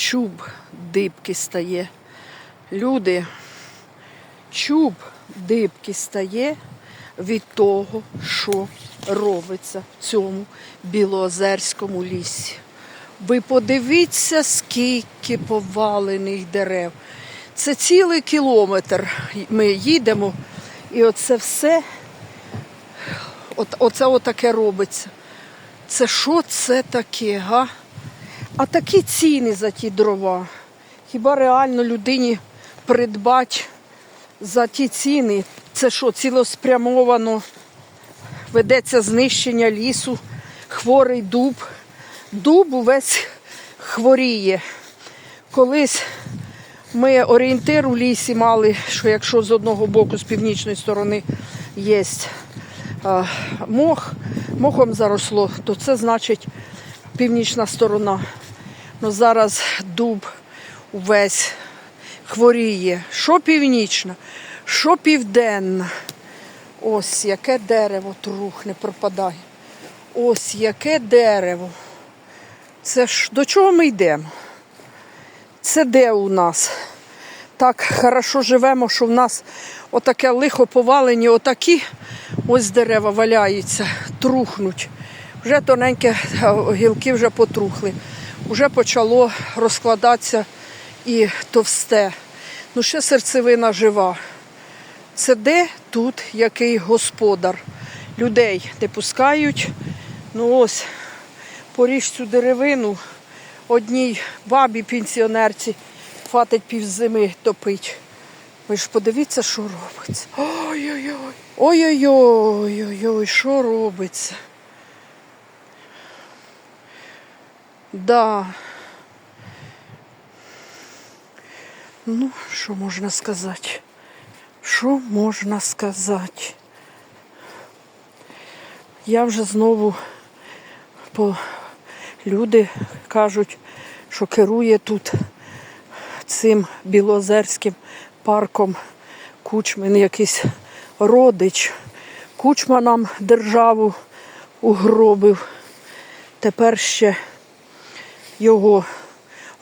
чуб дибки стає. Люди, чуб дибки стає від того, що робиться в цьому білоозерському лісі. Ви подивіться, скільки повалених дерев. Це цілий кілометр. Ми їдемо, і оце все, от, оце отаке робиться. Це що це таке, га? А такі ціни за ті дрова. Хіба реально людині придбати за ті ціни? Це що, цілеспрямовано ведеться знищення лісу, хворий дуб. Дуб увесь хворіє. Колись ми орієнтир у лісі мали, що якщо з одного боку, з північної сторони є мох, мохом заросло, то це значить північна сторона. Ну зараз дуб увесь хворіє. Що північна, що південна. Ось яке дерево трухне, пропадає. Ось яке дерево. Це ж до чого ми йдемо? Це де у нас? Так хорошо живемо, що в нас отаке лихо повалені, отакі ось дерева валяються, трухнуть. Вже тоненькі гілки вже потрухли. Вже почало розкладатися і товсте. Ну ще серцевина жива. Це де тут який господар. Людей не пускають. Ну ось, поріж цю деревину одній бабі пенсіонерці хватить півзими топить. Ви ж подивіться, що робиться. Ой-ой-ой. Ой-ой-ой, що робиться. Да. Ну, що можна сказати? Що можна сказати? Я вже знову по люди кажуть, що керує тут цим білозерським парком Кучмин якийсь родич. Кучма нам державу угробив. Тепер ще його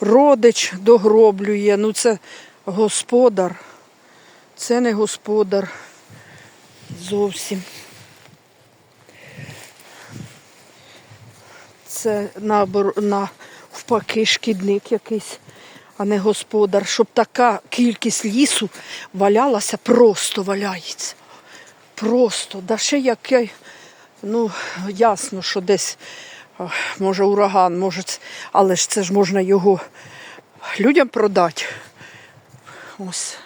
родич догроблює. Ну це господар. Це не господар зовсім. Це набор, навпаки шкідник якийсь, а не господар, щоб така кількість лісу валялася, просто валяється. Просто, да ще яке, ну, ясно, що десь, може, ураган, може, але ж це ж можна його людям продати. Ось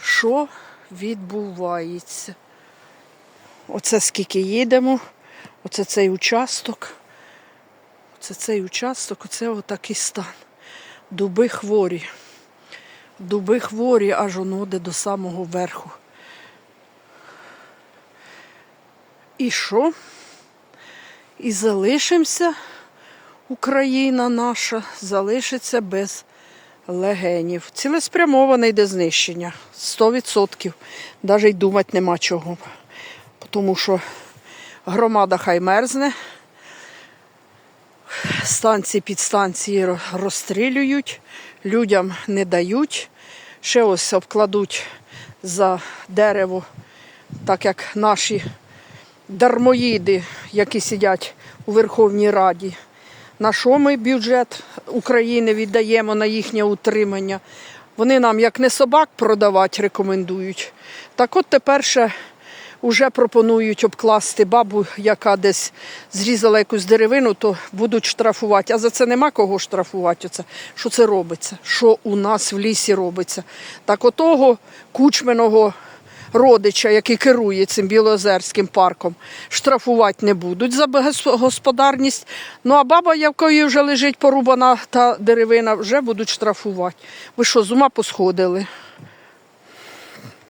що відбувається. Оце скільки їдемо, оце цей участок. Оце цей участок, оце отакий стан. Дуби хворі. Дуби хворі аж воно де до самого верху. І що? І залишимося, Україна наша залишиться без легенів. Цілеспрямоване йде знищення. 100%. Навіть й думати нема чого. Тому що громада хай мерзне, станції підстанції ро- розстрілюють, людям не дають. Ще ось обкладуть за дерево, так як наші дармоїди, які сидять у Верховній Раді. На що ми бюджет України віддаємо на їхнє утримання? Вони нам як не собак продавати рекомендують. Так от тепер ще вже пропонують обкласти бабу, яка десь зрізала якусь деревину, то будуть штрафувати. А за це нема кого штрафувати. Оце. Що це робиться? Що у нас в лісі робиться? Так отого кучменого родича, який керує цим білоозерським парком, штрафувати не будуть за безгосподарність. Ну а баба, якої вже лежить порубана та деревина, вже будуть штрафувати. Ви що, з ума посходили?